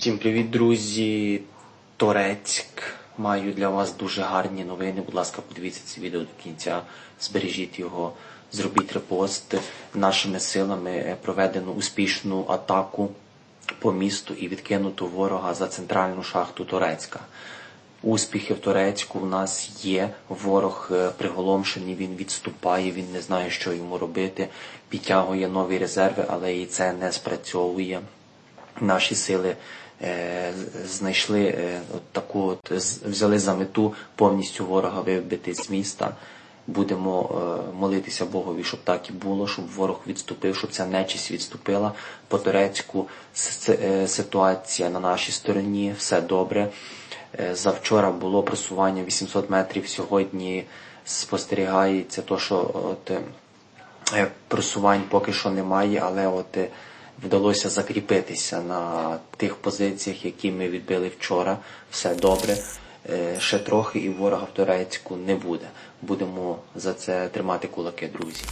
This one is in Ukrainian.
Всім привіт, друзі! Торецьк. Маю для вас дуже гарні новини. Будь ласка, подивіться це відео до кінця, збережіть його, зробіть репост. Нашими силами е, проведено успішну атаку по місту і відкинуто ворога за центральну шахту Торецька. Успіхи в Турецьку в нас є. Ворог е, приголомшений, він відступає, він не знає, що йому робити. Підтягує нові резерви, але і це не спрацьовує. Наші сили е, знайшли е, от таку, от, взяли за мету повністю ворога вибити з міста. Будемо е, молитися Богові, щоб так і було, щоб ворог відступив, щоб ця нечість відступила. По турецьку ситуація на нашій стороні, все добре. Завчора було просування 800 метрів. Сьогодні спостерігається то, що от, просувань поки що немає, але от вдалося закріпитися на тих позиціях, які ми відбили вчора. Все добре. Е, Ще трохи і ворога в Турецьку не буде. Будемо за це тримати кулаки, друзі.